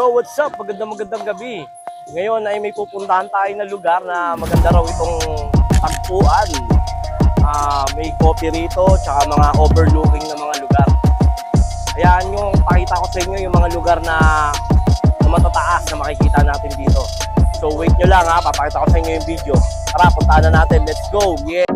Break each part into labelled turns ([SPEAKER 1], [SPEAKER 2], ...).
[SPEAKER 1] Yo, what's up? Magandang magandang gabi. Ngayon ay may pupuntahan tayo na lugar na maganda raw itong tagpuan. Ah, may coffee rito, tsaka mga overlooking na mga lugar. Ayan yung pakita ko sa inyo yung mga lugar na, na matataas na makikita natin dito. So wait nyo lang ha, papakita ko sa inyo yung video. Tara, puntahan na natin. Let's go! Yeah!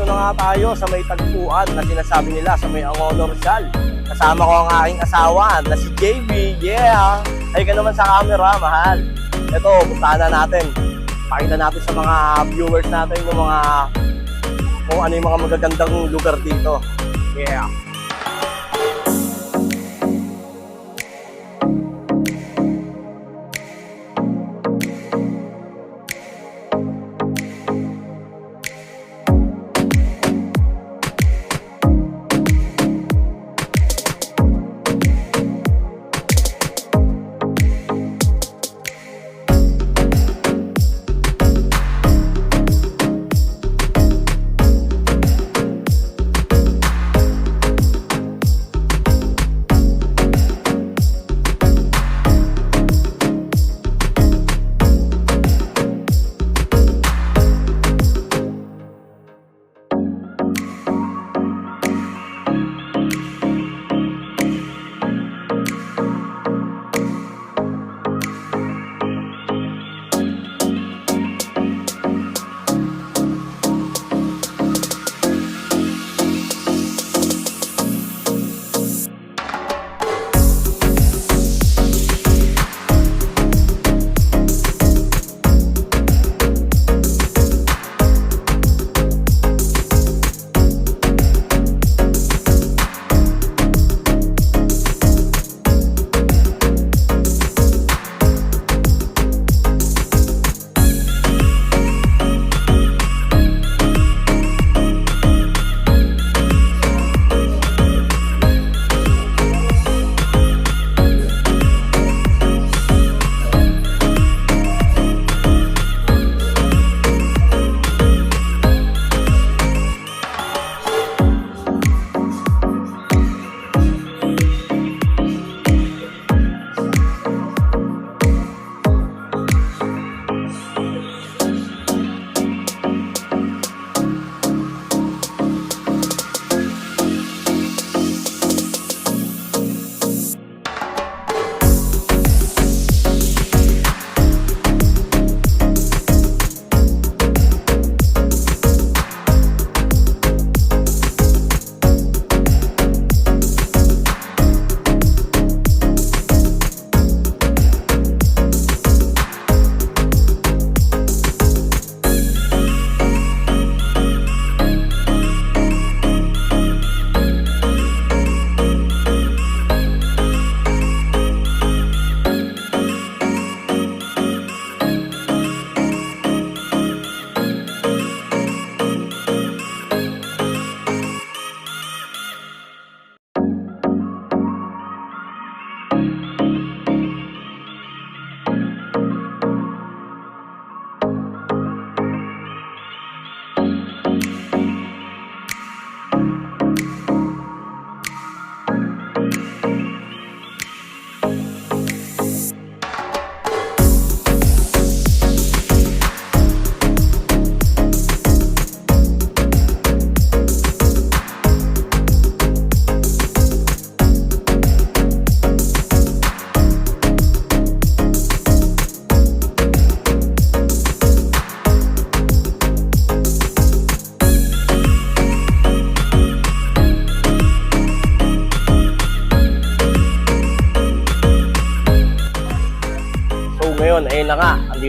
[SPEAKER 1] What's up? Andito na nga tayo sa may tagpuan na sinasabi nila sa may Angono Rizal. Kasama ko ang aking asawa na si JB. Yeah! Ay ka naman sa camera, mahal. Ito, puntahan na natin. Pakita natin sa mga viewers natin yung mga kung ano yung mga magagandang lugar dito. Yeah!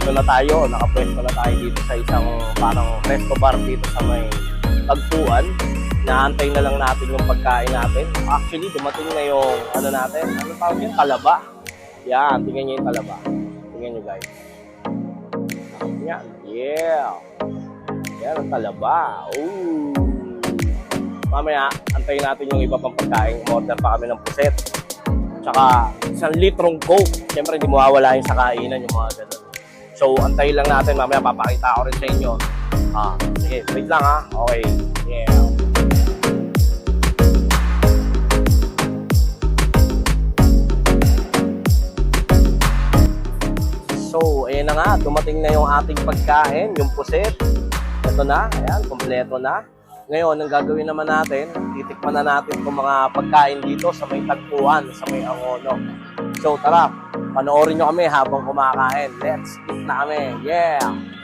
[SPEAKER 1] Andito na tayo, nakapwesto na tayo dito sa isang parang resto bar dito sa may tagpuan. Naantay na lang natin yung pagkain natin. Actually, dumating na yung, ano natin, ano tawag yun? Talaba. Yan, tingnan nyo yung talaba. Tingnan nyo guys. Yan, yeah. Yan ang talaba. Ooh. Mamaya, antayin natin yung iba pang pagkain. Order pa kami ng puset. Tsaka isang litrong coke. Siyempre, hindi mawawala yung sa kainan, yung mga ganun. So, antayin lang natin. Mamaya papakita ko rin sa inyo. Ah, sige, wait lang ha. Okay. Yeah. So, ayan na nga. Dumating na yung ating pagkain, yung puset. Ito na. Ayan, kompleto na. Ngayon, ang gagawin naman natin, titikman na natin itong mga pagkain dito sa may tagpuan, sa may Angono. So tara, panoorin nyo kami habang kumakain. Let's eat na kami. Yeah!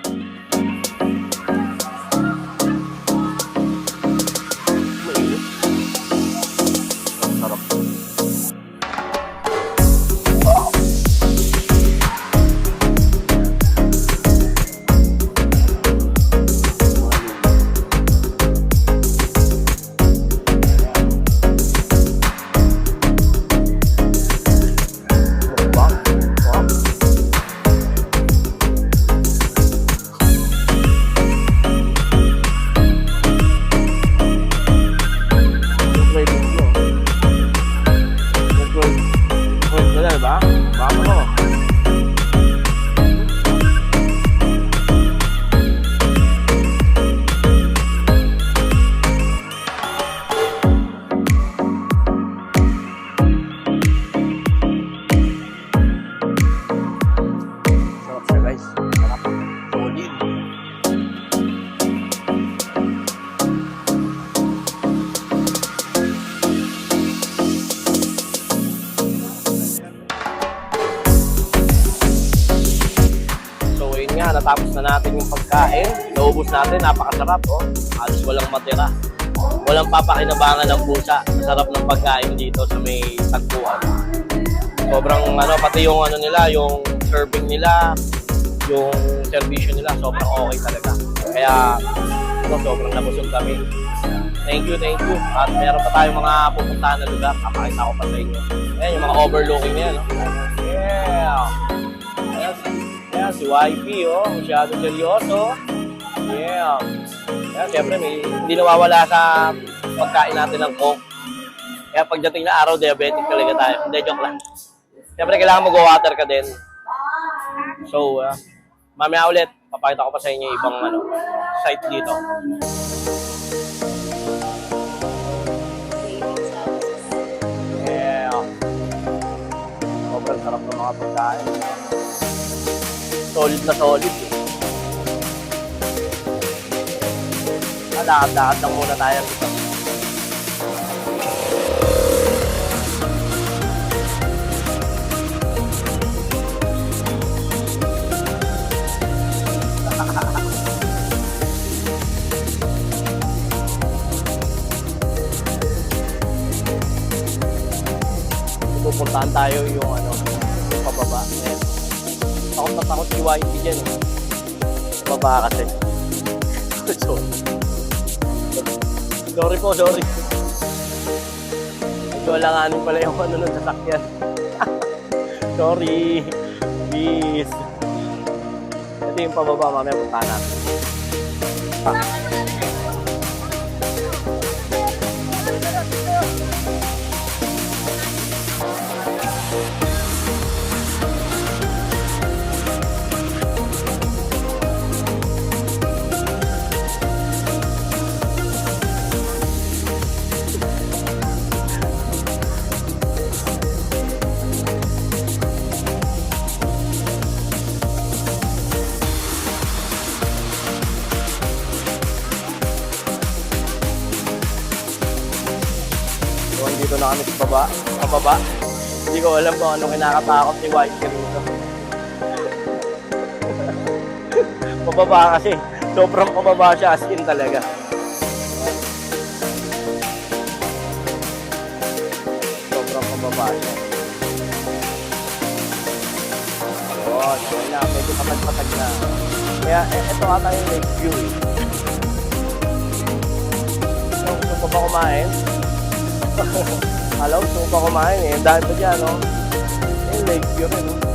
[SPEAKER 1] Natapos na natin yung pagkain. Naubos natin, napakasarap oh. Halos walang matira. Walang papakinabangan ng pusa. Masarap ng pagkain dito sa may tagpuan. Sobrang ano, pati yung ano nila, yung serving nila, yung servisyo nila, sobrang okay talaga. Kaya, ito, sobrang nabusog kami. Thank you, thank you. At meron pa tayong mga pupuntahan na lugar. Kapakita ko pa sa inyo. Ayan, yung mga overlooking na yan. Oh. Yeah! Ayan, si YP, oh. Masyado seryoso. Yeah. Ayan, syempre, may, hindi nawawala sa pagkain natin ng coke. Kaya pagdating na araw, diabetic talaga tayo. Hindi, joke lang. Siyempre, kailangan mag-water ka din. So, uh, mamaya ulit, papakita ko pa sa inyo ibang ano, site dito. Yeah. Sobrang sarap ng mga pagkain. Solid na solid. Eh. Ah, lang muna tayo dito. Sorry. po, sorry. Ito alanganin pala yung ano ng sasakyan. sorry. Please. Ito yung pababa, mamaya puntahan natin. Ah. So, andito na kami sa baba. Sa baba. Hindi ko alam kung anong kinakatakot ni White rito. pababa kasi. Sobrang pababa siya as in talaga. Sobrang pababa siya. Yun, okay na. Medyo patag-patag na. Kaya ito ata yung lake view eh. So, gusto ko ba kumain? Alam, ba kumain eh. Dahil pa dyan, no? Yung lake view rin, no?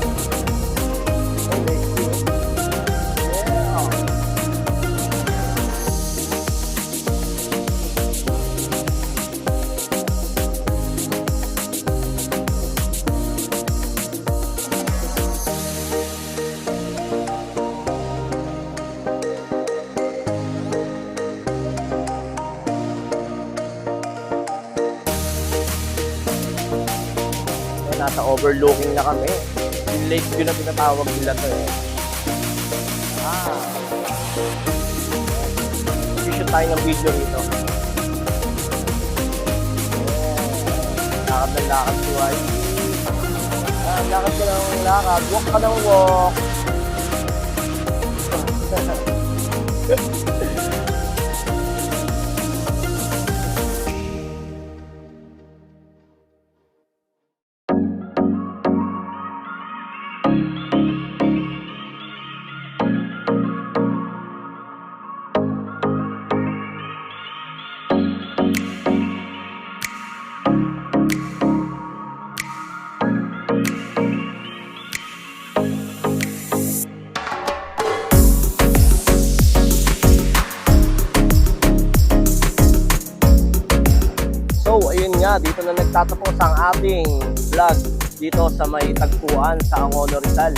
[SPEAKER 1] Overlooking na kami. Yung lake view na pinatawag nila to eh. Ah. Shoot tayo ng video. Yeah. Lakad ng lakad si YG. Ah, lakad ka ng lakad. Walk ka ng walk. nagtatapos ang ating vlog dito sa may tagpuan sa Angono Rizal.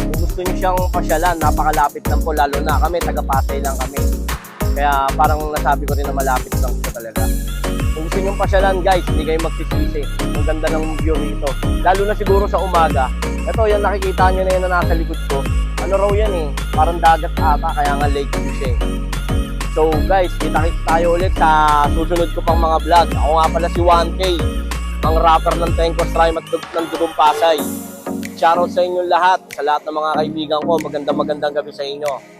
[SPEAKER 1] Kung gusto niyo siyang pasyalan, napakalapit lang po, lalo na kami, taga-Pasay lang kami. Kaya parang nasabi ko rin na malapit lang po talaga. Kung gusto niyo pasyalan guys, hindi kayo magsisisi. Ang ganda ng view rito. Lalo na siguro sa umaga. Ito, yan nakikita niyo na yan na nasa likod ko. Ano raw yan eh, parang dagat ata, kaya nga lake view siya eh. So guys, kita-kits tayo ulit sa susunod ko pang mga vlog. Ako nga pala si 1K, ang rapper ng Tengkos Rhyme at ng Dugong Pasay. Shoutout sa inyong lahat, sa lahat ng mga kaibigan ko. Magandang magandang gabi sa inyo.